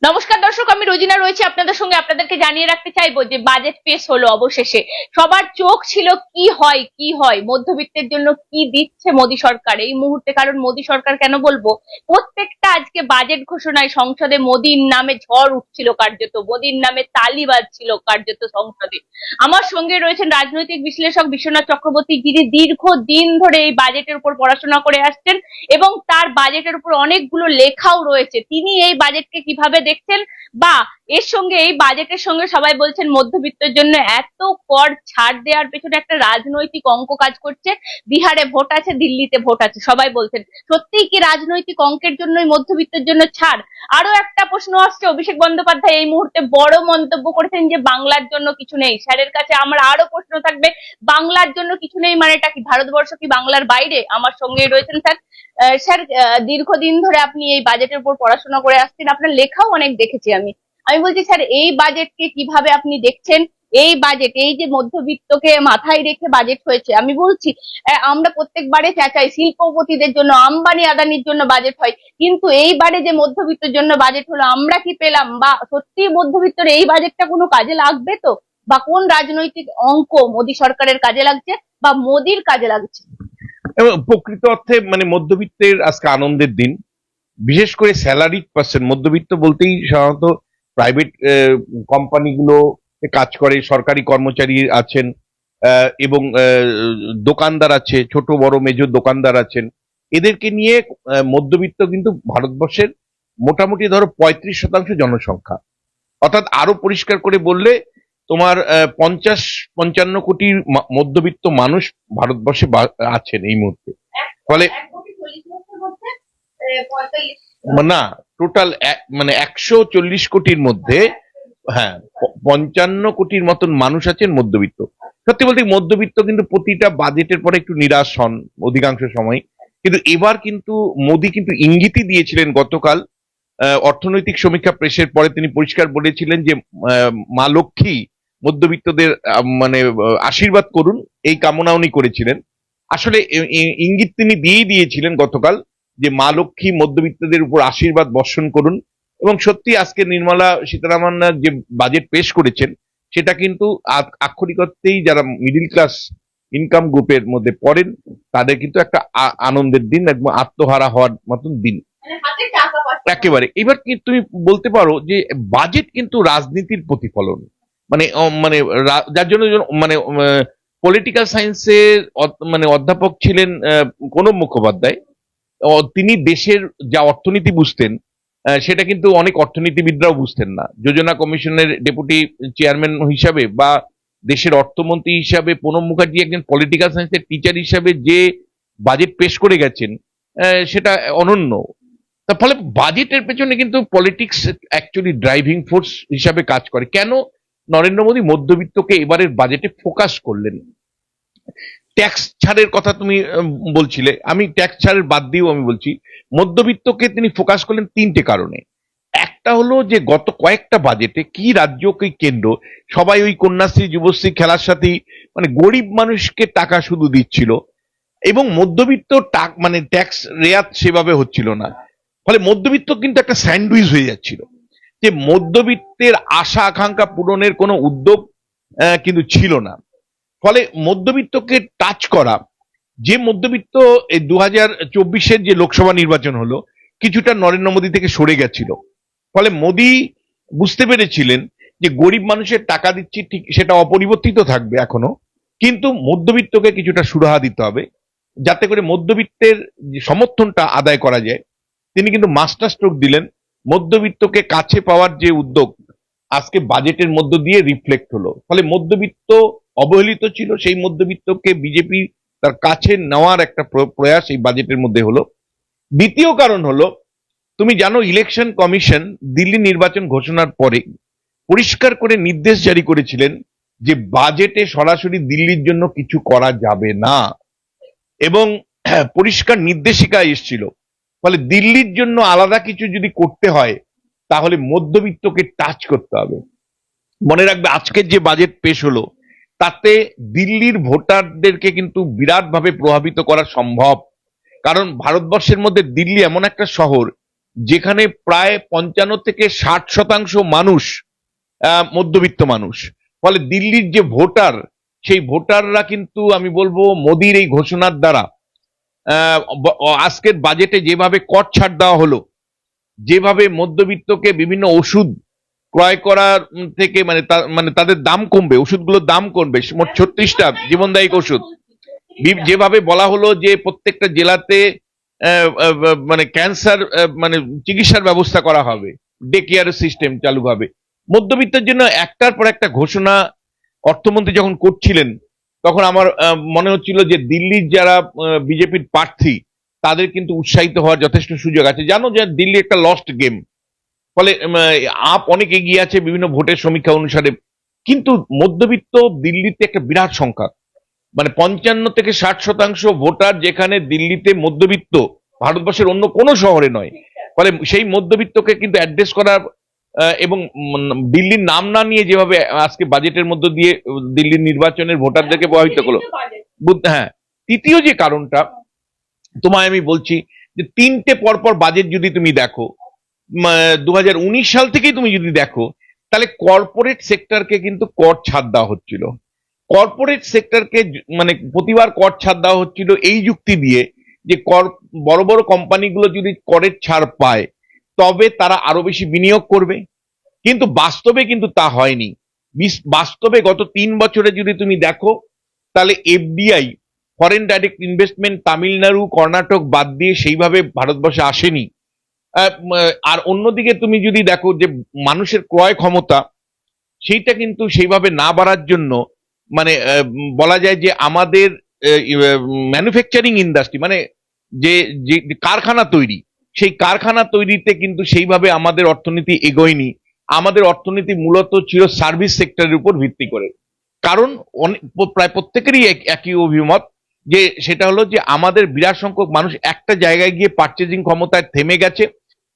Vamos cada Rozina রয়েছে, আপনাদের সঙ্গে আপনাদেরকে জানিয়ে রাখতে চাইব যে বাজেট পেশ হলো অবশেষে। সবার চোখ ছিল কি হয় কি হয়, মধ্যবিত্তের জন্য কি দিচ্ছে মোদী সরকার? এই মুহূর্তে কারণ মোদী সরকার কেন বলব? প্রত্যেকটা আজকে বাজেট ঘোষণায় সংসদে মোদীর নামে ঝড় উঠছিল কার্যত, মোদীর নামে তালি বাজছিল কার্যত সংসদে। আমার সঙ্গে রয়েছেন রাজনৈতিক বিশ্লেষক বিশ্বনাথ চক্রবর্তী, যিনি দীর্ঘ দিন ধরে এই বাজেটের উপর পড়াশোনা করে আসছেন এবং তার বাজেটের উপর অনেকগুলো লেখাও রয়েছে। তিনি এই বাজেটকে কীভাবে দেখছেন বা এর সঙ্গে, এই বাজেটের সঙ্গে সবাই বলছেন মধ্যবিত্তের জন্য এত কর ছাড় দেওয়ার পেছনে একটা রাজনৈতিক অঙ্ক কাজ করছে। বিহারে ভোট আছে, দিল্লিতে ভোট আছে, সবাই বলছেন। সত্যিই কি রাজনৈতিক অঙ্কের জন্যই মধ্যবিত্তের জন্য ছাড়? আরও একটা প্রশ্ন আসছে, অভিষেক বন্দ্যোপাধ্যায় এই মুহূর্তে বড় মন্তব্য করেছেন যে বাংলার জন্য কিছু নেই। স্যারের কাছে আমার আরও প্রশ্ন থাকবে, বাংলার জন্য কিছু নেই মানে এটা কি? ভারতবর্ষ কি বাংলার বাইরে? আমার সঙ্গে রয়েছেন স্যার। স্যার দীর্ঘদিন ধরে আপনি এই বাজেটের উপর পড়াশোনা করে আসছেন। আপনার লেখাও অনেক দেখেছি আমি। আমি বলছি, স্যার, এই বাজেটকে কীভাবে আপনি দেখছেন? এই বাজেট এই যে মধ্যবিত্তকে মাথায় রেখে বাজেট হয়েছে। আমি বলছি আমরা প্রত্যেকবারে চেঁচাই, শিল্পপতিদের জন্য, আম্বানি আদানির জন্য বাজেট হয়। কিন্তু এইবারে যে মধ্যবিত্তের জন্য বাজেট হলো, আমরা কি পেলাম? বা সত্যি মধ্যবিত্তর এই বাজেটটা কোনো কাজে লাগবে তো? বা কোন রাজনৈতিক অঙ্ক মোদী সরকারের কাজে লাগছে? বা মোদির কাজে লাগছে? প্রকৃত অর্থে মানে মধ্যবিত্তের আজকে আনন্দের দিন। বিশেষ করে স্যালারি পার্সেন্ট মধ্যবিত্ত বলতেই সাধারণত প্রাইভেট কোম্পানিগুলো কাজ করে সরকারি কর্মচারী আছেন এবং দোকানদার আছে ছোট বড় মেজর দোকানদার আছেন। এদেরকে নিয়ে মধ্যবিত্ত কিন্তু ভারতবর্ষের মোটামুটি ধরো পঁয়ত্রিশ শতাংশ জনসংখ্যা। অর্থাৎ আরও পরিষ্কার করে বললে তোমার পঞ্চাশ পঞ্চান্ন কোটির মা- মধ্যবিত্ত মানুষ ভারতবর্ষে আছেন এই মুহূর্তে। ফলে না টোটাল মানে একশো চল্লিশ কোটির মধ্যে হ্যাঁ পঞ্চান্ন কোটির মতন মানুষ আছেন মধ্যবিত্ত। সত্যি বলতে মধ্যবিত্ত কিন্তু প্রতিটা বাজেটের পরে একটু নিরাশ হন অধিকাংশ সময়। কিন্তু এবার কিন্তু মোদী কিন্তু ইঙ্গিতই দিয়েছিলেন গতকাল অর্থনৈতিক সমীক্ষা প্রেসের পরে তিনি পরিষ্কার বলেছিলেন যে মা লক্ষ্মী মধ্যবিত্তদের মানে আশীর্বাদ করুন, এই কামনা উনি করেছিলেন। আসলে ইঙ্গিত তিনি দিয়েই দিয়েছিলেন গতকাল। যে মা লক্ষ্মী মধ্যবিত্তদের উপর আশীর্বাদ বর্ষণ করুন। এবং সত্যি আজকে নির্মলা সীতারামন যে বাজেট পেশ করেছেন সেটা কিন্তু আক্ষরিক অর্থেই যারা মিডিল ক্লাস ইনকাম গ্রুপের মধ্যে পড়েন তাদের কিন্তু একটা আনন্দের দিন একদম আত্মহারা হওয়ার মতন দিন। একেবারে। এবার কি তুমি বলতে পারো যে বাজেট কিন্তু রাজনীতির প্রতিফলন। মানে মানে যার জন্য জন- মানে পলিটিক্যাল সায়েন্সের মানে অধ্যাপক ছিলেন প্রণব মুখোপাধ্যায়। তিনি দেশের যা অর্থনীতি বুঝতেন সেটা কিন্তু অনেক অর্থনীতিবিদরাও বুঝতেন না। যোজনা কমিশনের ডেপুটি চেয়ারম্যান হিসাবে বা দেশের অর্থমন্ত্রী হিসাবে প্রণব মুখার্জি একজন পলিটিক্যাল সায়েন্সের টিচার হিসাবে যে বাজেট পেশ করে গেছেন সেটা অনন্য। তার ফলে বাজেটের পেছনে কিন্তু পলিটিক্স অ্যাকচুয়ালি ড্রাইভিং ফোর্স হিসাবে কাজ করে। কেন নরেন্দ্র মোদী মধ্যবিত্তকে এবারের বাজেটে ফোকাস করলেন? ট্যাক্স ছাড়ের কথা তুমি বলছিলে, আমি ট্যাক্স ছাড়ের বাদ দিয়েও আমি বলছি, মধ্যবিত্তকে তিনি ফোকাস করলেন তিনটে কারণে। একটা হলো যে, গত কয়েকটা বাজেটে কি রাজ্য, কি কেন্দ্র, সবাই ওই কন্যাশ্রী, যুবশ্রী, খেলার সাথেই মানে গরিব মানুষকে টাকা শুধু দিচ্ছিল, এবং মধ্যবিত্ত টাক মানে ট্যাক্স রেয়াত সেভাবে হচ্ছিল না। ফলে মধ্যবিত্ত কিন্তু একটা স্যান্ডউইচ হয়ে যাচ্ছিল। যে মধ্যবিত্তের আশা আকাঙ্ক্ষা পূরণের কোনো উদ্যোগ কিন্তু ছিল না। ফলে মধ্যবিত্তকে টাচ করা, যে মধ্যবিত্ত এই দু হাজার চব্বিশের যে লোকসভা নির্বাচন হলো, কিছুটা নরেন্দ্র মোদী থেকে সরে গেছিল। ফলে মোদী বুঝতে পেরেছিলেন যে গরিব মানুষের টাকা দিচ্ছি ঠিক সেটা অপরিবর্তিত থাকবে এখনও, কিন্তু মধ্যবিত্তকে কিছুটা সুরাহা দিতে হবে, যাতে করে মধ্যবিত্তের যে সমর্থনটা আদায় করা যায়। তিনি কিন্তু মাস্টার স্ট্রোক দিলেন, মধ্যবিত্তকে কাছে পাওয়ার যে উদ্যোগ, আজকে বাজেটের মধ্য দিয়ে রিফ্লেক্ট হলো। ফলে মধ্যবিত্ত অবহেলিত ছিল, সেই মধ্যবিত্তকে বিজেপি তার কাছে নেওয়ার একটা প্রয়াস এই বাজেটের মধ্যে হলো। দ্বিতীয় কারণ হলো, তুমি জানো ইলেকশন কমিশন দিল্লি নির্বাচন ঘোষণার পরে পরিষ্কার করে নির্দেশ জারি করেছিলেন যে বাজেটে সরাসরি দিল্লির জন্য কিছু করা যাবে না। এবং পরিষ্কার নির্দেশিকা এসেছিল, ফলে দিল্লির জন্য আলাদা কিছু যদি করতে হয়, তাহলে মধ্যবিত্তকে টাচ করতে হবে। মনে রাখবে আজকের যে বাজেট পেশ হলো তাতে দিল্লির ভোটারদেরকে কিন্তু বিরাটভাবে প্রভাবিত করা সম্ভব। কারণ ভারতবর্ষের মধ্যে দিল্লি এমন একটা শহর, যেখানে প্রায় পঞ্চান্ন থেকে ষাট শতাংশ মানুষ মধ্যবিত্ত মানুষ। ফলে দিল্লির যে ভোটার, সেই ভোটাররা কিন্তু আমি বলব মোদির এই ঘোষণার দ্বারা আজকের বাজেটে যেভাবে কর ছাড় দেওয়া হলো, যেভাবে মধ্যবিত্তকে বিভিন্ন ওষুধ ক্রয় করার থেকে মানে মানে তাদের দাম কমবে, ওষুধগুলোর দাম কমবে মোট ছত্রিশটা জীবনদায়ী ওষুধ। যেভাবে বলা হলো যে প্রত্যেকটা জেলাতে মানে ক্যান্সার মানে চিকিৎসার ব্যবস্থা করা হবে, ডে কেয়ার সিস্টেম চালু হবে। মধ্যবিত্তের জন্য একটার পর একটা ঘোষণা অর্থমন্ত্রী যখন করছিলেন, তখন আমার মনে হচ্ছিল যে দিল্লির যারা বিজেপির প্রার্থী, তাদের কিন্তু উৎসাহিত হওয়ার যথেষ্ট সুযোগ আছে। জানো যে দিল্লি একটা লস্ট গেম ফলে আপ অনেক এগিয়ে আছে বিভিন্ন ভোটের সমীক্ষা অনুসারে। কিন্তু মধ্যবিত্ত দিল্লিতে একটা বিরাট সংখ্যা। মানে পঞ্চান্ন থেকে ষাট শতাংশ ভোটার যেখানে দিল্লিতে মধ্যবিত্ত ভারতবর্ষের অন্য কোনো শহরে নয়। ফলে সেই মধ্যবিত্তকে কিন্তু অ্যাড্রেস করার এবং দিল্লির নাম না নিয়ে যেভাবে আজকে বাজেটের মধ্য দিয়ে দিল্লির নির্বাচনের ভোটারদেরকে প্রভাবিত করল। হ্যাঁ। তৃতীয় যে কারণটা তোমায় আমি বলছি যে তিনটে পরপর বাজেট যদি তুমি দেখো উনিশ সাল থেকেই তুমি যদি দেখো, তাহলে কর্পোরেট সেক্টরকে কিন্তু কর ছাড় দেওয়া হচ্ছিল। কর্পোরেট সেক্টরকে মানে প্রতিবার কর ছাড় দেওয়া হচ্ছিল এই যুক্তি দিয়ে যে কর, বড় বড় কোম্পানিগুলো যদি করের ছাড় পায়, তবে তারা আরও বেশি বিনিয়োগ করবে। কিন্তু বাস্তবে কিন্তু তা হয়নি। বিস- বাস্তবে গত তিন বছরে যদি তুমি দেখো, তাহলে FDI foreign direct investment Tamil Nadu, Karnataka বাদ দিয়ে সেইভাবে ভারতবর্ষে আসেনি। আর অন্যদিকে তুমি যদি দেখো যে মানুষের ক্রয় ক্ষমতা, সেইটা কিন্তু সেইভাবে না বাড়ার জন্য মানে বলা যায় যে আমাদের ম্যানুফ্যাকচারিং ইন্ডাস্ট্রি মানে যে যে কারখানা তৈরি, সেই কারখানা তৈরিতে কিন্তু সেইভাবে আমাদের অর্থনীতি এগোয়নি। আমাদের অর্থনীতি মূলত ছিল সার্ভিস সেক্টরের উপর ভিত্তি করে। কারণ প্রায় প্রত্যেকেরই এক- একই অভিমত যে সেটা হলো যে আমাদের বিরাট সংখ্যক মানুষ একটা জায়গায় গিয়ে পার্চেজিং ক্ষমতায় থেমে গেছে।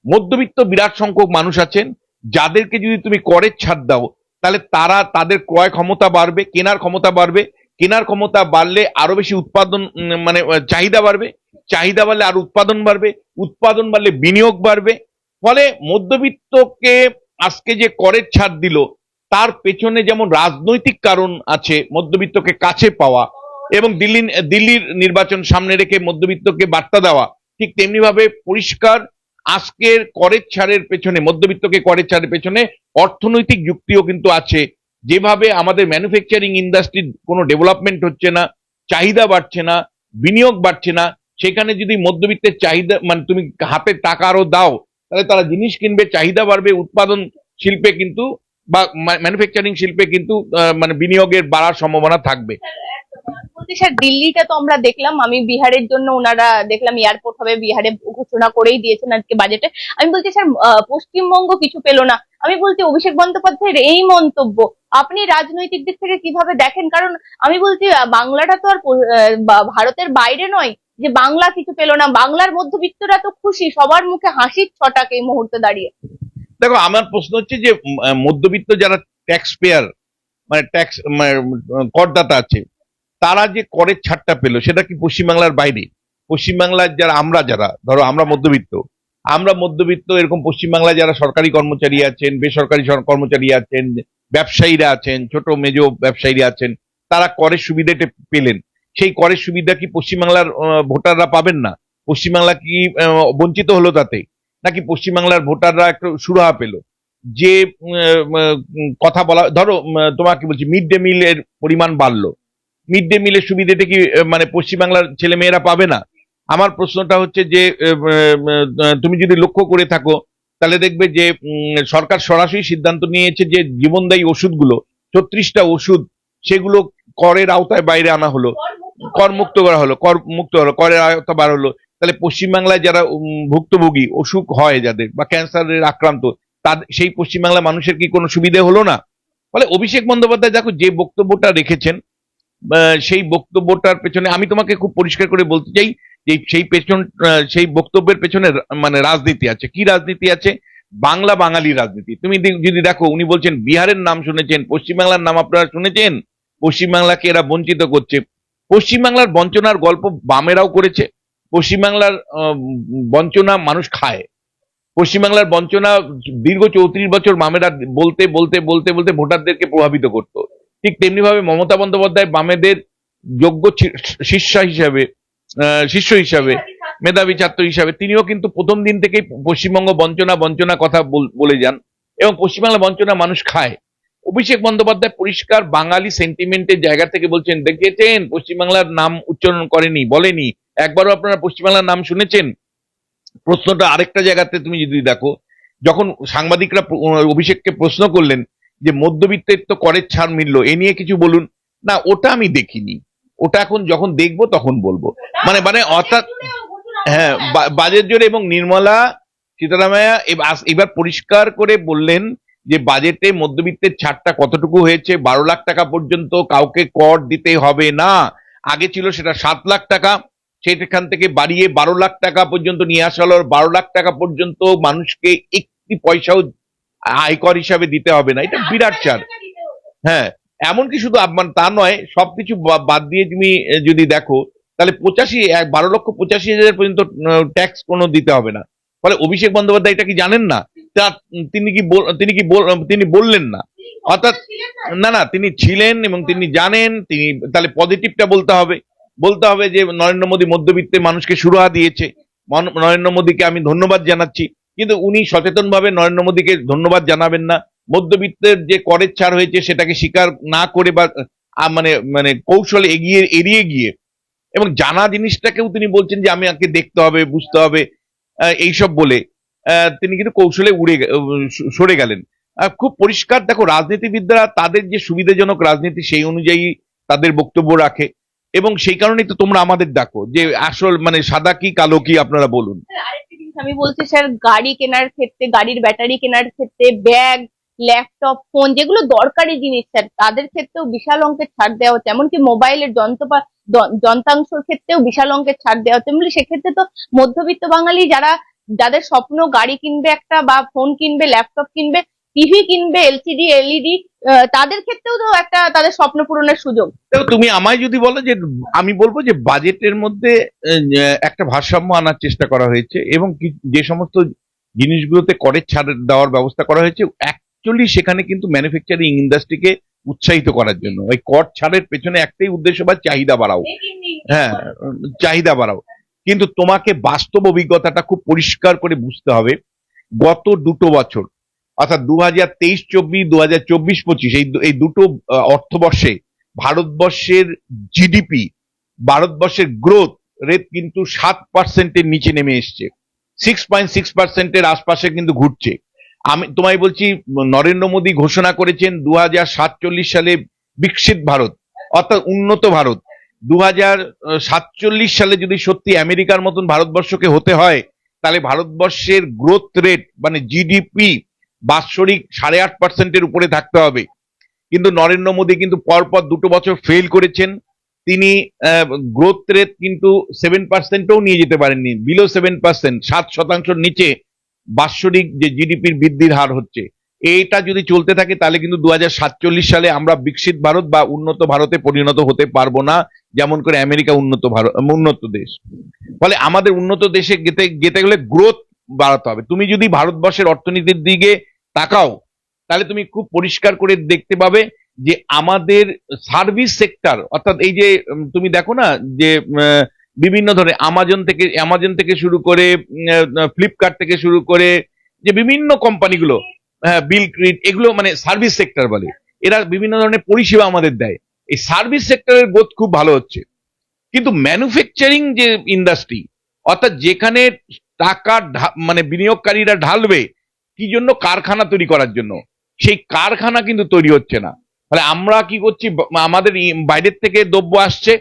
মধ্যবিত্ত বিরাট সংখ্যক মানুষ আছেন, যাদেরকে যদি তুমি করের ছাড় দাও, তাহলে তারা তাদের ক্রয় ক্ষমতা বাড়বে, কেনার ক্ষমতা বাড়বে। কেনার ক্ষমতা বাড়লে আরও বেশি উৎপাদন মানে চাহিদা বাড়বে। চাহিদা বাড়লে আর উৎপাদন বাড়বে। উৎপাদন বাড়লে বিনিয়োগ বাড়বে। ফলে মধ্যবিত্তকে আজকে যে করের ছাড় দিল, তার পেছনে যেমন রাজনৈতিক কারণ আছে মধ্যবিত্তকে কাছে পাওয়া এবং দিল্লি, দিল্লির নির্বাচন সামনে রেখে মধ্যবিত্তকে বার্তা দেওয়া, ঠিক তেমনি ভাবে পরিষ্কার আজকের করের ছাড়ের পেছনে, মধ্যবিত্তকে করের ছাড়ের পেছনে অর্থনৈতিক যুক্তিও কিন্তু আছে। যেভাবে আমাদের ম্যানুফ্যাকচারিং ইন্ডাস্ট্রির কোনো ডেভেলপমেন্ট হচ্ছে না, চাহিদা বাড়ছে না, বিনিয়োগ বাড়ছে না, সেখানে যদি মধ্যবিত্তের চাহিদা মানে তুমি হাতে টাকা আরও দাও, তাহলে তারা জিনিস কিনবে, চাহিদা বাড়বে, উৎপাদন শিল্পে কিন্তু বা ম্যানুফ্যাকচারিং শিল্পে কিন্তু মানে বিনিয়োগের বাড়ার সম্ভাবনা থাকবে। বলছি স্যার দিল্লিটা তো আমরা দেখলাম, আমি বিহারের জন্য ওনারা দেখলাম এয়ারপোর্ট হবে, বিহারে ঘোষণা করেই দিয়েছেন আজকে বাজেটে আমি বলছি, স্যার পশ্চিমবঙ্গ কিছু পেল না। আমি বলছি, অভিষেক বন্দ্যোপাধ্যায়ের এই মন্তব্য, আপনি রাজনৈতিক দিক থেকে কীভাবে দেখেন? কারণ আমি বলছি বাংলাটা তো আর ভারতের বাইরে নয় যে বাংলা কিছু পেল না। বাংলার মধ্যবিত্তরা তো খুশি, সবার মুখে হাসির ছটাক এই মুহূর্তে দাঁড়িয়ে। দেখো, আমার প্রশ্ন হচ্ছে যে মধ্যবিত্ত যারা ট্যাক্স পেয়ার মানে ট্যাক্স মানে করদাতা আছে তারা যে করের ছাড়টা পেল, সেটা কি পশ্চিমবাংলার বাইরে? পশ্চিমবাংলার যারা, আমরা যারা, ধরো আমরা মধ্যবিত্ত আমরা মধ্যবিত্ত এরকম পশ্চিমবাংলায় যারা সরকারি কর্মচারী আছেন, বেসরকারি কর্মচারী আছেন, ব্যবসায়ীরা আছেন, ছোট মেজ ব্যবসায়ীরা আছেন, তারা করের সুবিধাটা পেলেন। সেই করের সুবিধা কি পশ্চিমবাংলার ভোটাররা পাবেন না? পশ্চিমবাংলা কি বঞ্চিত হলো তাতে? নাকি পশ্চিমবাংলার ভোটাররা একটু সুরাহা পেল? যে কথা বলা, ধরো তোমাকে বলছি, মিড ডে মিলের পরিমাণ বাড়লো। মিড ডে মিলের সুবিধাটা কি মানে পশ্চিমবাংলার ছেলে মেয়েরা পাবে না। আমার প্রশ্নটা হচ্ছে যে তুমি যদি লক্ষ্য করে থাকো, তাহলে দেখবে যে সরকার সরাসরি সিদ্ধান্ত নিয়েছে যে জীবনদায়ী ওষুধগুলো, ছত্রিশটা ওষুধ সেগুলো করের আওতায় বাইরে আনা হলো। কর মুক্ত করা হলো কর মুক্ত হলো, করের আওতা বার হলো। তাহলে পশ্চিমবাংলায় যারা ভুক্তভোগী, অসুখ হয় যাদের বা ক্যান্সারের আক্রান্ত তাদের সেই পশ্চিমবাংলার মানুষের কি কোনো সুবিধে হলো না? ফলে অভিষেক বন্দ্যোপাধ্যায় দেখো যে বক্তব্যটা রেখেছেন সেই বক্তব্যটার পেছনে আমি তোমাকে খুব পরিষ্কার করে বলতে চাই যে সেই পেছন সেই বক্তব্যের পেছনে মানে রাজনীতি আছে। কি রাজনীতি আছে? বাংলা বাঙালি রাজনীতি। তুমি যদি দেখো, উনি বলছেন বিহারের নাম শুনেছেন, পশ্চিমবাংলার নাম আপনারা শুনেছেন? পশ্চিমবাংলাকে এরা বঞ্চিত করছে। পশ্চিমবাংলার বঞ্চনার গল্প বামেরাও করেছে। পশ্চিমবাংলার বঞ্চনা মানুষ খায়। পশ্চিমবাংলার বঞ্চনা দীর্ঘ চৌত্রিশ বছর মামেরা বলতে বলতে বলতে বলতে ভোটারদেরকে প্রভাবিত করত। ঠিক তেমনি ভাবে মমতা বন্দ্যোপাধ্যায় বামেদের যোগ্য শিষ্য হিসাবে শিষ্য হিসাবে মেধাবী ছাত্র। হিসাবে তিনিও কিন্তু প্রথম দিন থেকেই পশ্চিমবঙ্গ বঞ্চনা বঞ্চনা কথা বল- বলে যান এবং পশ্চিমবাংলা বঞ্চনা মানুষ খায়। অভিষেক বন্দ্যোপাধ্যায় পরিষ্কার বাঙালি সেন্টিমেন্টের জায়গা থেকে বলছেন দেখেছেন? পশ্চিমবাংলার নাম উচ্চারণ করেনি বলেনি। একবারও আপনারা পশ্চিমবাংলার নাম শুনেছেন? প্রশ্নটা আরেকটা জায়গাতে তুমি যদি দেখো যখন সাংবাদিকরা অভিষেককে প্রশ্ন করলেন যে মধ্যবিত্তের তো করের ছাড় মিললো, এ নিয়ে কিছু বলুন। না, ওটা আমি দেখিনি। ওটা এখন যখন দেখব তখন বলব। মানে মানে অর্থাৎ হ্যাঁ বাজেট জোরে এবং নির্মলা সীতারামায়া এবার পরিষ্কার করে বললেন যে বাজেটে মধ্যবিত্তের ছাড়টা কতটুকু হয়েছে, বারো লাখ টাকা পর্যন্ত কাউকে কর দিতে হবে না। আগে ছিল সেটা সাত লাখ টাকা, সেখান থেকে বাড়িয়ে বারো লাখ টাকা পর্যন্ত নিয়ে আসা হলো। বারো লাখ টাকা পর্যন্ত মানুষকে একটি পয়সাও আয়কর হিসাবে দিতে হবে না এটা বিরাট চার হ্যাঁ এমনকি শুধু মানে তা নয় সবকিছু বাদ দিয়ে তুমি যদি দেখো তাহলে পঁচাশি এক বারো লক্ষ পঁচাশি হাজার পর্যন্ত ট্যাক্স কোনো দিতে হবে না। ফলে অভিষেক বন্দ্যোপাধ্যায় এটা কি জানেন না? তা তিনি কি বল- তিনি কি তিনি বললেন না। অর্থাৎ না। না তিনি ছিলেন এবং তিনি জানেন তিনি তাহলে পজিটিভটা বলতে হবে। বলতে হবে যে নরেন্দ্র মোদী মধ্যবিত্তের মানুষকে সুরাহা দিয়েছে। নরেন্দ্র মোদীকে আমি ধন্যবাদ জানাচ্ছি। কিন্তু উনি সচেতনভাবে নরেন্দ্র মোদীকে ধন্যবাদ জানাবেন না। মধ্যবিত্তের যে করের ছাড় হয়েছে, সেটাকে স্বীকার না করে বা মানে মানে কৌশলে এগিয়ে, এড়িয়ে গিয়ে। এবং জানা জিনিসটাকেও তিনি বলছেন যে, আমি আগে দেখতে হবে, বুঝতে হবে। এইসব বলে তিনি কিন্তু কৌশলে উড়ে সরে গেলেন। খুব পরিষ্কার, দেখো, রাজনীতিবিদরা তাদের যে সুবিধাজনক রাজনীতি, সেই অনুযায়ী তাদের বক্তব্য রাখে। এবং সেই কারণেই তো তোমরা আমাদের ডাকো, যে আসল মানে সাদা কি, কালো কি, আপনারা বলুন। আমি বলছি, স্যার, গাড়ি কেনার ক্ষেত্রে, গাড়ির ব্যাটারি কেনার ক্ষেত্রে, ব্যাগ, ল্যাপটপ, ফোন, যেগুলো দরকারি জিনিস, স্যার, তাদের ক্ষেত্রেও বিশাল অঙ্কের ছাড় দেওয়া হচ্ছে। এমনকি মোবাইলের যন্ত্রপা যন্ত্রাংশ ক্ষেত্রেও বিশাল অঙ্কের ছাড় দেওয়া হচ্ছে। এমনি সেক্ষেত্রে তো মধ্যবিত্ত বাঙালি যারা, যাদের স্বপ্ন গাড়ি কিনবে একটা বা ফোন কিনবে, ল্যাপটপ কিনবে টিভি কিনবে এলসিডি এলইডি তাদের ক্ষেত্রেও তো একটা তাদের স্বপ্ন পূরণের সুযোগ। তুমি আমায় যদি বলো যে আমি বলব যে বাজেটের মধ্যে একটা ভারসাম্য আনার চেষ্টা করা হয়েছে এবং যে সমস্ত জিনিসগুলোতে করের ছাড় দেওয়ার ব্যবস্থা করা হয়েছে অ্যাকচুয়ালি সেখানে কিন্তু ম্যানুফ্যাকচারিং ইন্ডাস্ট্রিকে উৎসাহিত করার জন্য। ওই কর ছাড়ের পেছনে একটাই উদ্দেশ্য বা চাহিদা বাড়াও। হ্যাঁ চাহিদা বাড়াও। কিন্তু তোমাকে বাস্তব অভিজ্ঞতাটা খুব পরিষ্কার করে বুঝতে হবে। গত দুটো বছর অর্থাৎ দু হাজার তেইশ, চব্বিশ দু হাজার চব্বিশ, পঁচিশ, এই এই দুটো অর্থবর্ষে ভারতবর্ষের জিডিপি ভারতবর্ষের গ্রোথ রেট কিন্তু সাত পার্সেন্টের নিচে নেমে এসছে। সিক্স পয়েন্ট সিক্স পার্সেন্টের আশপাশে কিন্তু ঘুরছে। আমি তোমায় বলছি, নরেন্দ্র মোদী ঘোষণা করেছেন দু সাতচল্লিশ সালে বিকশিত ভারত, অর্থাৎ উন্নত ভারত। দু সাতচল্লিশ সালে যদি সত্যি আমেরিকার মতন ভারতবর্ষকে হতে হয়, তাহলে ভারতবর্ষের গ্রোথ রেট মানে জিডিপি বাৎসরিক সাড়ে আট পার্সেন্টের উপরে থাকতে হবে। কিন্তু নরেন্দ্র মোদী কিন্তু পরপর দুটো বছর ফেল করেছেন। তিনি গ্রোথ রেট কিন্তু সেভেন পার্সেন্টও নিয়ে যেতে পারেননি বিলো সেভেন পার্সেন্ট, সাত শতাংশের নিচে বাৎসরিক যে জিডিপির বৃদ্ধির হার হচ্ছে। এইটা যদি চলতে থাকে, তাহলে কিন্তু দু হাজার সাতচল্লিশ সালে আমরা বিকশিত ভারত বা উন্নত ভারতে পরিণত হতে পারব না, যেমন করে আমেরিকা উন্নত ভারত, উন্নত দেশ। ফলে আমাদের উন্নত দেশে যেতে যেতে গেলে গ্রোথ বাড়াতে হবে। তুমি যদি ভারতবর্ষের অর্থনীতির দিকে তাকাও। তাহলে তুমি খুব পরিষ্কার করে দেখতে পাবে যে আমাদের সার্ভিস সেক্টর, অর্থাৎ এই যে তুমি দেখো না যে বিভিন্ন ধরনের আমাজন থেকে অ্যামাজন থেকে শুরু করে ফ্লিপকার্ট থেকে শুরু করে যে বিভিন্ন কোম্পানিগুলো হ্যাঁ বিল ক্রিট এগুলো মানে সার্ভিস সেক্টর বলে। এরা বিভিন্ন ধরনের পরিষেবা আমাদের দেয়। এই সার্ভিস সেক্টরের গ্রোথ খুব ভালো হচ্ছে। কিন্তু ম্যানুফ্যাকচারিং যে ইন্ডাস্ট্রি অর্থাৎ যেখানে টাকা মানে বিনিয়োগকারীরা ঢালবে কি জন্য কারখানা তৈরি করার জন্য? সেই কারখানা কিন্তু তৈরি হচ্ছে না। তাহলে আমরা কি করছি? আমাদের বাইরের থেকে দ্রব্য আসছে,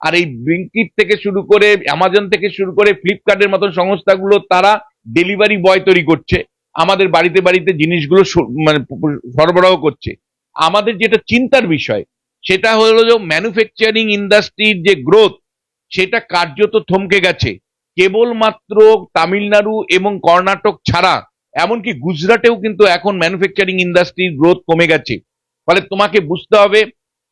আর এই ব্লিঙ্কিট থেকে শুরু করে অ্যামাজন থেকে শুরু করে ফ্লিপকার্টের মতন সংস্থাগুলো, তারা ডেলিভারি বয় তৈরি করছে। আমাদের বাড়িতে বাড়িতে জিনিসগুলো মানে সরবরাহ করছে। আমাদের যেটা চিন্তার বিষয়, সেটা হলো যে ম্যানুফ্যাকচারিং ইন্ডাস্ট্রির যে গ্রোথ সেটা কার্যত থমকে গেছে। কেবলমাত্র তামিলনাড়ু এবং কর্ণাটক ছাড়া এমনকি গুজরাটেও কিন্তু এখন ম্যানুফ্যাকচারিং ইন্ডাস্ট্রির গ্রোথ কমে গেছে। ফলে তোমাকে বুঝতে হবে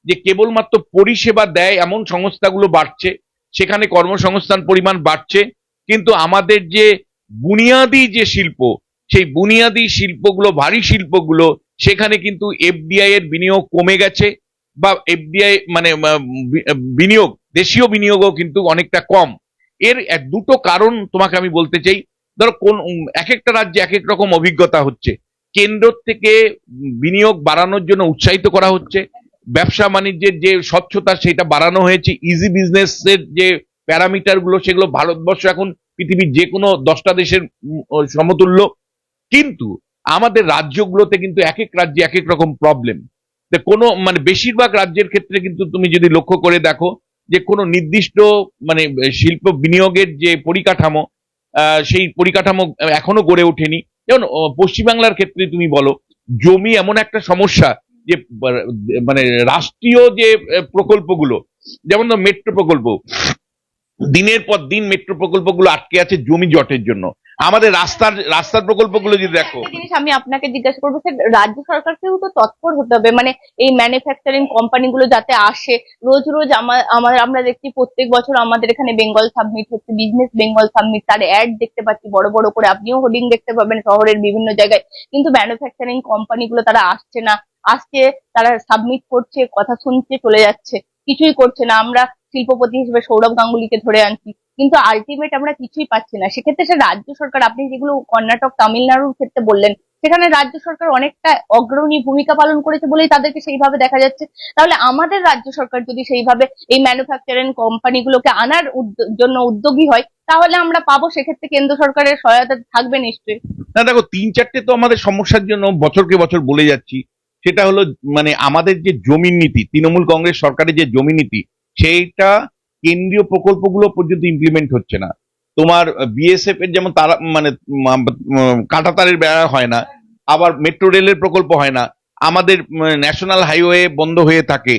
যে কেবলমাত্র পরিষেবা দেয় এমন সংস্থাগুলো বাড়ছে, সেখানে কর্মসংস্থান পরিমাণ বাড়ছে, কিন্তু আমাদের যে বুনিয়াদি যে শিল্প, সেই বুনিয়াদি শিল্পগুলো, ভারী শিল্পগুলো, সেখানে কিন্তু এফডিআই এর বিনিয়োগ কমে গেছে বা এফডিআই মানে বিনিয়োগ, দেশীয় বিনিয়োগও কিন্তু অনেকটা কম। এর দুটো কারণ তোমাকে আমি বলতে চাই। ধরো কোন এক একটা রাজ্যে এক এক রকম অভিজ্ঞতা হচ্ছে। কেন্দ্র থেকে বিনিয়োগ বাড়ানোর জন্য উৎসাহিত করা হচ্ছে। ব্যবসা বাণিজ্যের যে স্বচ্ছতা, সেটা বাড়ানো হয়েছে। ইজি বিজনেসের যে প্যারামিটারগুলো, সেগুলো ভারতবর্ষ এখন পৃথিবীর যে কোনো দশটা দেশের সমতুল্য। কিন্তু আমাদের রাজ্যগুলোতে কিন্তু এক এক রাজ্যে এক এক রকম প্রবলেম কোনো মানে বেশিরভাগ রাজ্যের ক্ষেত্রে কিন্তু তুমি যদি লক্ষ্য করে দেখো, যে কোনো নির্দিষ্ট মানে শিল্প বিনিয়োগের যে পরিকাঠামো সেই পরিকাঠামো এখনও গড়ে ওঠেনি। যেমন পশ্চিমবাংলার ক্ষেত্রে তুমি বলো, জমি এমন একটা সমস্যা যে মানে রাষ্ট্রীয় যে প্রকল্পগুলো, যেমন মেট্রো প্রকল্প, দিনের পর দিন মেট্রো প্রকল্পগুলো আটকে আছে জমি জটের জন্য। আমাদের রাস্তার রাস্তার প্রকল্পগুলো যদি দেখো। আমি আপনাকে জিজ্ঞাসা করব রাজ্য সরকারকেও তো তৎপর হতে হবে। মানে এই ম্যানুফ্যাকচারিং কোম্পানিগুলো যাতে আসে। রোজ রোজ আমার, আমরা দেখছি প্রত্যেক বছর আমাদের এখানে বেঙ্গল সাবমিট হচ্ছে বিজনেস বেঙ্গল সাবমিট তার অ্যাড দেখতে পাচ্ছি, বড় বড় করে। আপনিও হোর্ডিং দেখতে পাবেন শহরের বিভিন্ন জায়গায়। কিন্তু ম্যানুফ্যাকচারিং কোম্পানিগুলো তারা আসছে না। আসছে, তারা সাবমিট করছে, কথা শুনছে, চলে যাচ্ছে। কিছুই করছে না। আমরা শিল্পপতি হিসেবে সৌরভ গাঙ্গুলিকে ধরে আনছি। কিন্তু আলটিমেট আমরা কিছুই পাচ্ছি না। সেক্ষেত্রে সে রাজ্য সরকার, আপনি যেগুলো কর্ণাটক, তামিলনাড়ুর ক্ষেত্রে বললেন, সেখানে রাজ্য সরকার অনেকটা অগ্রণী ভূমিকা পালন করেছে বলেই তাদেরকে সেইভাবে দেখা যাচ্ছে। তাহলে আমাদের রাজ্য সরকার যদি সেইভাবে এই ম্যানুফ্যাকচারিং কোম্পানিগুলোকে আনার জন্য উদ্যোগী হয়, তাহলে আমরা পাবো, সেক্ষেত্রে কেন্দ্র সরকারের সহায়তা থাকবে নিশ্চয়ই। না, দেখো, তিন চারটে তো আমাদের সমস্যার জন্য বছরকে বছর বলে যাচ্ছি। সেটা হলো মানে আমাদের যে জমি নীতি, তৃণমূল কংগ্রেস সরকারের যে জমি নীতি, সেইটা কেন্দ্রীয় প্রকল্পগুলো পর্যন্ত ইমপ্লিমেন্ট হচ্ছে না। তোমার বিএসএফ এর যেমন তারা মানে কাঁটা তারের বেড়া হয় না আবার মেট্রো রেলের প্রকল্প হয় না আমাদের ন্যাশনাল হাইওয়ে বন্ধ হয়ে থাকে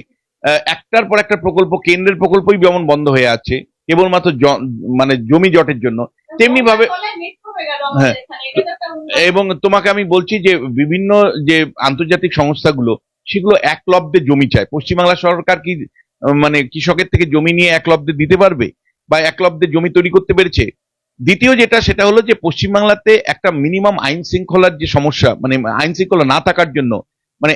একটার পর একটা প্রকল্প কেন্দ্রের প্রকল্পই যেমন বন্ধ হয়ে আছে কেবলমাত্র মানে জমি জটের জন্য তেমনি ভাবে হ্যাঁ। এবং তোমাকে আমি বলছি যে বিভিন্ন যে আন্তর্জাতিক সংস্থাগুলো সেগুলো এক লব্ধে জমি চায়। পশ্চিমবাংলা সরকার কি মানে কৃষকের থেকে জমি নিয়ে এক লব্ধে দিতে পারবে বা এক লব্ধে জমি তৈরি করতে পেরেছে? দ্বিতীয় যেটা, সেটা হলো যে পশ্চিমবাংলাতে একটা মিনিমাম আইন শৃঙ্খলার যে সমস্যা মানে আইন শৃঙ্খলা না থাকার জন্য মানে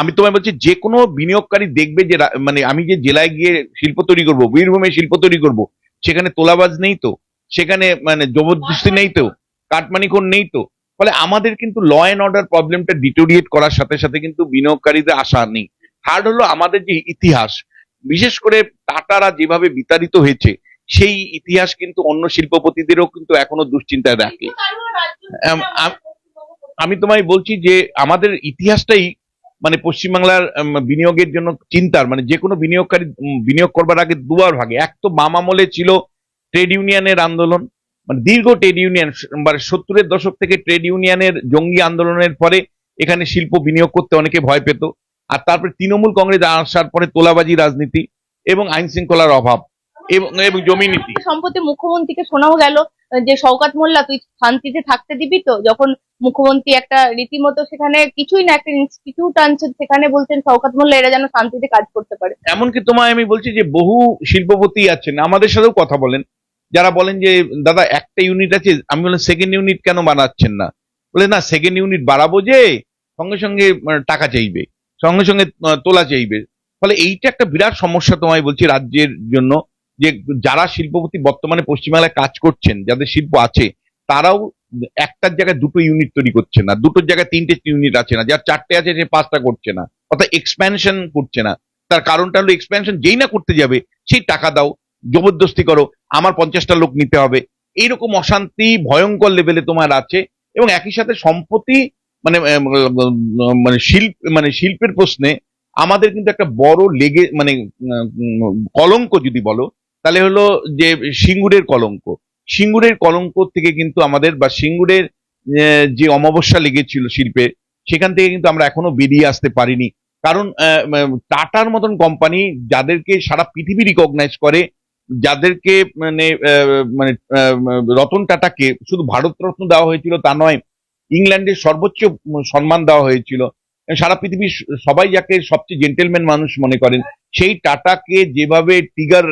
আমি তোমায় বলছি যে কোনো বিনিয়োগকারী দেখবে যে মানে আমি যে জেলায় গিয়ে শিল্প তৈরি করব, বীরভূমে শিল্প তৈরি করব, সেখানে তোলাবাজ নেই তো, সেখানে মানে জবরদস্তি নেই তো কাটমানিখোর নেই তো, ফলে আমাদের কিন্তু ল অ্যান্ড অর্ডার প্রবলেমটা ডিটোরিয়েট করার সাথে সাথে কিন্তু বিনিয়োগকারীদের আশা নেই। থার্ড হলো আমাদের যে ইতিহাস বিশেষ করে টাটারা যেভাবে বিতাড়িত হয়েছে সেই ইতিহাস কিন্তু অন্য শিল্পপতিদেরও কিন্তু এখনও দুশ্চিন্তায় রাখে আম, তোমায় বলছি যে আমাদের ইতিহাসটাই মানে পশ্চিমবাংলার বিনিয়োগের জন্য চিন্তার মানে যে কোনো বিনিয়োগকারী বিনিয়োগ করবার আগে দুবার ভাগে। এক তো বাম আমলে ছিল ট্রেড ইউনিয়নের আন্দোলন মানে দীর্ঘ ট্রেড ইউনিয়ন মানে সত্তরের দশক থেকে ট্রেড ইউনিয়নের জঙ্গি আন্দোলনের পরে এখানে শিল্প বিনিয়োগ করতে অনেকে ভয় পেত। আর তারপরে তৃণমূল কংগ্রেস আসার পরে তোলাবাজি রাজনীতি এবং আইন শৃঙ্খলার অভাব এবং জমি নীতি। সম্প্রতি মুখ্যমন্ত্রীকে শোনাও গেল যে শওকাত মোল্লা তুই শান্তিতে থাকতে দিবি তো? যখন মুখ্যমন্ত্রী একটা রীতিমতো সেখানে কিছুই না একটা ইনস্টিটিউট আনছেন সেখানে বলছেন শওকাত মোল্লা এরা যেন শান্তিতে কাজ করতে পারে। এমনকি তোমায় আমি বলছি যে বহু শিল্পপতি আছেন আমাদের সাথেও কথা বলেন। যারা বলেন যে দাদা একটা ইউনিট আছে। আমি বললাম সেকেন্ড ইউনিট কেন বানাচ্ছেন না? বলে না সেকেন্ড ইউনিট বাড়াবো যে সঙ্গে সঙ্গে টাকা চাইবে। সঙ্গে সঙ্গে তোলা চাইবে। ফলে এইটা একটা বিরাট সমস্যা তোমায় বলছি রাজ্যের জন্য, যে যারা শিল্পপতি বর্তমানে পশ্চিমবাংলায় কাজ করছেন, যাদের শিল্প আছে, তারাও একটার জায়গায় দুটো ইউনিট তৈরি করছে না, দুটোর জায়গায় তিনটে ইউনিট আছে না, যার চারটে আছে সে পাঁচটা করছে না, অর্থাৎ এক্সপ্যানশন করছে না। তার কারণটা হলো এক্সপ্যানশন যেই না করতে যাবে, সেই টাকা দাও, জবরদস্তি করো, আমার পঞ্চাশটা লোক নিতে হবে। এইরকম অশান্তি, ভয়ঙ্কর লেভেলে তোমার আছে, এবং একই সাথে সম্পত্তি মানে মানে শিল্প মানে শিল্পের প্রশ্নে আমাদের কিন্তু একটা বড় লেগে মানে কলঙ্ক যদি বলো, তাহলে হলো যে সিঙ্গুরের কলঙ্ক। সিঙ্গুরের কলঙ্ক থেকে কিন্তু আমাদের, বা সিঙ্গুরের যে অমাবস্যা লেগেছিল শিল্পে, সেখান থেকে কিন্তু আমরা এখনও বেরিয়ে আসতে পারিনি। কারণ টাটার মতন কোম্পানি যাদেরকে সারা পৃথিবী রিকগনাইজ করে, যাদেরকে মানে মানে রতন টাটাকে শুধু ভারতরত্ন দেওয়া হয়েছিল তা নয় ইংল্যান্ডের সর্বোচ্চ সম্মান দেওয়া হয়েছিল। সারা পৃথিবীর সবাই যাকে সবচেয়ে জেন্টেলম্যান মানুষ মনে করেন, সেই টাটাকে যেভাবে টিগার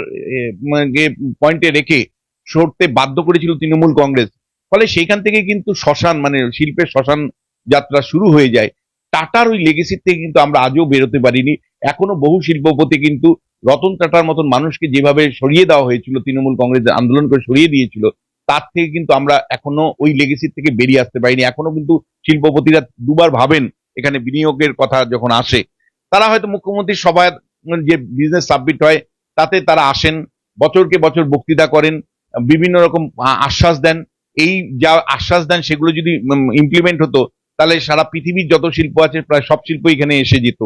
পয়েন্টে রেখে সরতে বাধ্য করেছিল তৃণমূল কংগ্রেস, ফলে সেইখান থেকে কিন্তু শ্মশান মানে শিল্পের শ্মশান যাত্রা শুরু হয়ে যায়। টাটার ওই লেগেসির থেকে কিন্তু আমরা আজও বেরোতে পারিনি। এখনও বহু শিল্পপতি কিন্তু রতন টাটার মতন মানুষকে যেভাবে সরিয়ে দেওয়া হয়েছিল, তৃণমূল কংগ্রেস আন্দোলন করে সরিয়ে দিয়েছিল তার থেকে কিন্তু আমরা এখনও ওই লেগেসির থেকে বেরিয়ে আসতে পারিনি। এখনও কিন্তু শিল্পপতিরা দুবার ভাবেন এখানে বিনিয়োগের কথা যখন আসে। তারা হয়তো মুখ্যমন্ত্রীর সভায় যে বিজনেস সাবমিট হয়, তাতে তারা আসেন, বছরকে বছর বক্তৃতা করেন, বিভিন্ন রকম আশ্বাস দেন। এই যা আশ্বাস দেন, সেগুলো যদি ইমপ্লিমেন্ট হতো, তাহলে সারা পৃথিবীর যত শিল্প আছে, প্রায় সব শিল্প এখানে এসে যেত।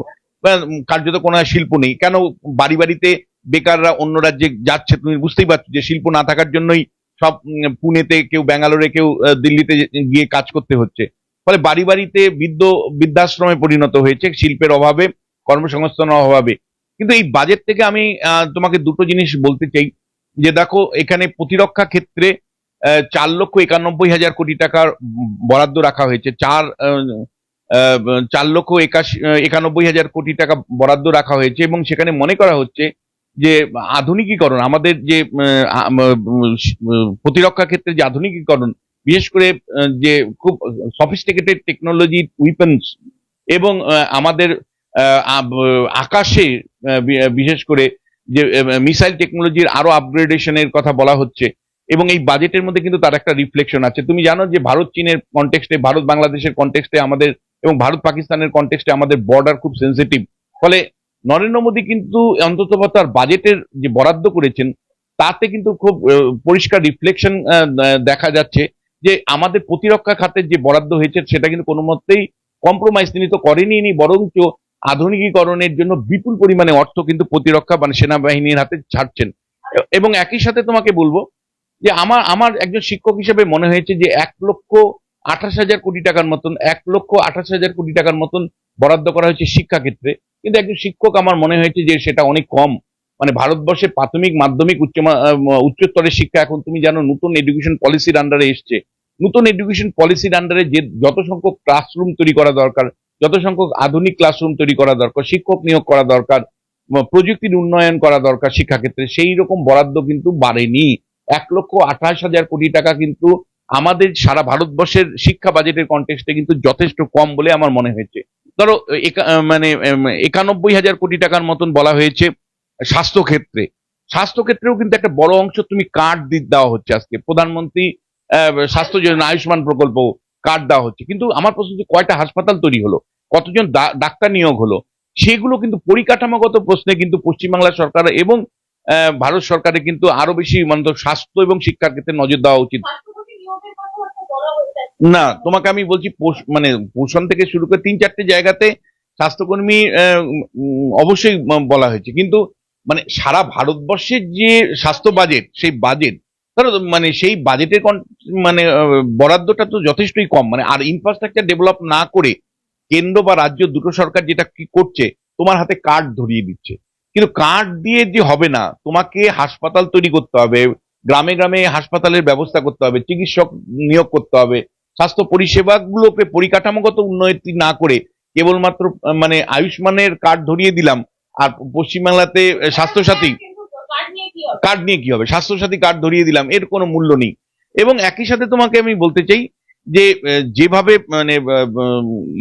কার্যত কোনো শিল্প নেই। কেন বাড়ি বাড়িতে বেকাররা অন্য রাজ্যে যাচ্ছে, তুমি বুঝতেই পারছ যে শিল্প না থাকার জন্যই সব পুনেতে কেউ ব্যাঙ্গালোরে কেউ দিল্লিতে গিয়ে কাজ করতে হচ্ছে। ফলে বাড়ি বাড়িতে বৃদ্ধ, বৃদ্ধাশ্রমে পরিণত হয়েছে, শিল্পের অভাবে, কর্মসংস্থানের অভাবে। কিন্তু এই বাজেট থেকে আমি তোমাকে দুটো জিনিস বলতে চাই। যে দেখো, এখানে প্রতিরক্ষা ক্ষেত্রে চার লক্ষ একানব্বই হাজার কোটি টাকার বরাদ্দ রাখা হয়েছে। চার চার লক্ষ একাশি একানব্বই হাজার কোটি টাকা বরাদ্দ রাখা হয়েছে এবং সেখানে মনে করা হচ্ছে যে আধুনিকীকরণ, আমাদের যে প্রতিরক্ষা ক্ষেত্রে যে আধুনিকীকরণ, বিশেষ করে যে খুব সফিস্টিকেটেড টেকনোলজি উইপন্স এবং আমাদের আকাশে বিশেষ করে যে মিসাইল টেকনোলজির আরও আপগ্রেডেশনের কথা বলা হচ্ছে এবং এই বাজেটের মধ্যে কিন্তু তার একটা রিফ্লেকশন আছে। তুমি জানো যে ভারত চীনের কন্টেক্সটে ভারত বাংলাদেশের কন্টেক্সটে আমাদের এবং ভারত পাকিস্তানের কন্টেক্সটে আমাদের বর্ডার খুব সেন্সিটিভ ফলে নরেন্দ্র মোদী কিন্তু অন্তত তার বাজেটের যে বরাদ্দ করেছেন, তাতে কিন্তু খুব পরিষ্কার রিফ্লেকশন দেখা যাচ্ছে যে আমাদের প্রতিরক্ষা খাতের যে বরাদ্দ হয়েছে সেটা কিন্তু কোনো মতেই কম্প্রোমাইজ তিনি তো করেনি বরঞ্চ আধুনিকীকরণের জন্য বিপুল পরিমাণে অর্থ কিন্তু প্রতিরক্ষা মানে সেনাবাহিনীর হাতে ছাড়ছেন। এবং একই সাথে তোমাকে বলব যে আমার আমার একজন শিক্ষক হিসেবে মনে হয়েছে যে এক লক্ষ আঠাশ হাজার কোটি টাকার মতন, এক লক্ষ আঠাশ হাজার কোটি টাকার মতন বরাদ্দ করা হয়েছে শিক্ষা ক্ষেত্রে কিন্তু একজন শিক্ষক আমার মনে হয়েছে যে সেটা অনেক কম। মানে ভারতবর্ষে প্রাথমিক, মাধ্যমিক, উচ্চ উচ্চস্তরের শিক্ষা এখন তুমি জানো নতুন এডুকেশন পলিসির আন্ডারে এসছে। নতুন এডুকেশন পলিসির আন্ডারে যে যত সংখ্যক ক্লাসরুম তৈরি করা দরকার, যত সংখ্যক আধুনিক ক্লাসরুম তৈরি করা দরকার, শিক্ষক নিয়োগ করা দরকার প্রযুক্তির উন্নয়ন করা দরকার শিক্ষাক্ষেত্রে, সেই রকম বরাদ্দ কিন্তু বাড়েনি। এক লক্ষ আঠাশ হাজার কোটি টাকা কিন্তু আমাদের সারা ভারতবর্ষের শিক্ষা বাজেটের কন্টেক্সটে কিন্তু যথেষ্ট কম বলে আমার মনে হয়েছে। ধরো মানে একানব্বই হাজার কোটি টাকার মতন বলা হয়েছে স্বাস্থ্য ক্ষেত্রে স্বাস্থ্য ক্ষেত্রেও কিন্তু একটা বড় অংশ তুমি কার্ড দিয়ে দেওয়া হচ্ছে আজকে। প্রধানমন্ত্রী স্বাস্থ্য যোজনা, আয়ুষ্মান প্রকল্প কার্ড দেওয়া হচ্ছে। কিন্তু আমার প্রশ্ন হচ্ছে, কয়টা হাসপাতাল তৈরি হলো? কতজন ডাক্তার নিয়োগ হলো? সেগুলো কিন্তু পরিকাঠামোগত প্রশ্নে কিন্তু পশ্চিমবাংলা সরকার এবং ভারত সরকারের কিন্তু আরও বেশি মানে স্বাস্থ্য এবং শিক্ষার ক্ষেত্রে নজর দেওয়া উচিত। না, তোমাকে আমি বলছি মানে পোষণ থেকে শুরু করে তিন চারটে জায়গাতে স্বাস্থ্যকর্মী অবশ্যই বলা হয়েছে। কিন্তু মানে সারা ভারতবর্ষের যে স্বাস্থ্য বাজেট, সেই বাজেট, ধরো মানে সেই বাজেটের মানে বরাদ্দটা তো যথেষ্টই কম। মানে আর ইনফ্রাস্ট্রাকচার ডেভেলপ না করে কেন্দ্র বা রাজ্য দুটো সরকার যেটা কি করছে, তোমার হাতে কার্ড ধরিয়ে দিচ্ছে। কিন্তু কার্ড দিয়ে যে হবে না, তোমাকে হাসপাতাল তৈরি করতে হবে, গ্রামে গ্রামে হাসপাতালের ব্যবস্থা করতে হবে, চিকিৎসক নিয়োগ করতে হবে স্বাস্থ্য পরিষেবাগুলোকে পরিকাঠামোগত উন্নতি না করে কেবলমাত্র মানে আয়ুষ্মানের কার্ড ধরিয়ে দিলাম আর পশ্চিমবাংলাতে স্বাস্থ্যসাথী কার্ড নিয়ে কি হবে? স্বাস্থ্যসাথী কার্ড ধরিয়ে দিলাম এর কোনো মূল্য নেই। এবং একই সাথে তোমাকে আমি বলতে চাই যে যেভাবে মানে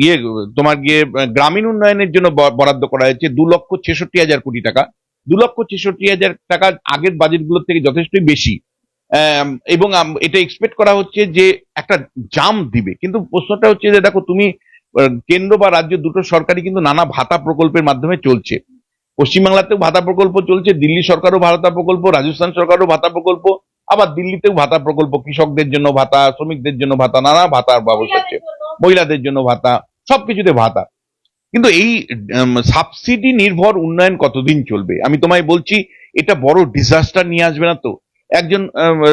ইয়ে তোমার গিয়ে গ্রামীণ উন্নয়নের জন্য বরাদ্দ করা হয়েছে দু লক্ষ ছেষট্টি হাজার কোটি টাকা। দু লক্ষ ছেষট্টি হাজার টাকা আগের বাজেটগুলোর থেকে যথেষ্টই বেশি। এবং এটা এক্সপেক্ট করা হচ্ছে যে একটা জাম দিবে। কিন্তু প্রশ্নটা হচ্ছে যে দেখো তুমি কেন্দ্র বা রাজ্য দুটো সরকারই কিন্তু নানা ভাতা প্রকল্পের মাধ্যমে চলছে। পশ্চিমবাংলাতেও ভাতা প্রকল্প চলছে, দিল্লি সরকারও ভাতা প্রকল্প, রাজস্থান সরকারও ভাতা প্রকল্প, আবার দিল্লিতেও ভাতা প্রকল্প, কৃষকদের জন্য ভাতা, শ্রমিকদের জন্য ভাতা, নানা ভাতার ব্যবস্থা আছে মহিলাদের জন্য ভাতা, সবকিছুতে ভাতা। কিন্তু এই সাবসিডি নির্ভর উন্নয়ন কতদিন চলবে? আমি তোমায় বলছি, এটা বড় ডিজাস্টার নিয়ে আসবে না তো। একজন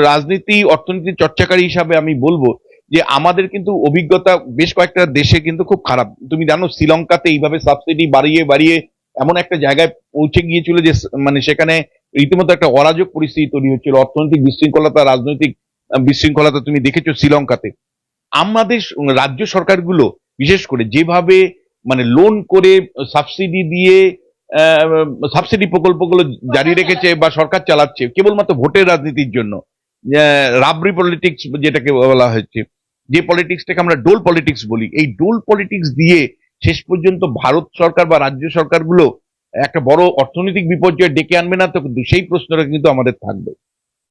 রাজনীতি, অর্থনীতি চর্চাকারী হিসাবে আমি বলব যে আমাদের কিন্তু অভিজ্ঞতা বেশ কয়েকটা দেশে কিন্তু খুব খারাপ। তুমি জানো শ্রীলঙ্কাতে এইভাবে সাবসিডি বাড়িয়ে বাড়িয়ে এমন একটা জায়গায় পৌঁছে গিয়েছিল যে মানে সেখানে রীতিমতো একটা অরাজক পরিস্থিতি তৈরি হচ্ছিল। অর্থনৈতিক বিশৃঙ্খলতা, রাজনৈতিক বিশৃঙ্খলতা তুমি দেখেছ শ্রীলঙ্কাতে। আমাদের রাজ্য সরকারগুলো বিশেষ করে যেভাবে মানে লোন করে সাবসিডি দিয়ে সাবসিডি প্রকল্পগুলো জারি রেখেছে বা সরকার চালাচ্ছে, কেবলমাত্র ভোটের রাজনীতির জন্য। রাবরি পলিটিক্স যেটাকে বলা হচ্ছে, যে পলিটিক্সটাকে আমরা ডোল পলিটিক্স বলি, এই ডোল পলিটিক্স দিয়ে শেষ পর্যন্ত ভারত সরকার বা রাজ্য সরকারগুলো একটা বড় অর্থনৈতিক বিপর্যয় ডেকে আনবে না, তো সেই প্রশ্নটা কিন্তু আমাদের থাকবে।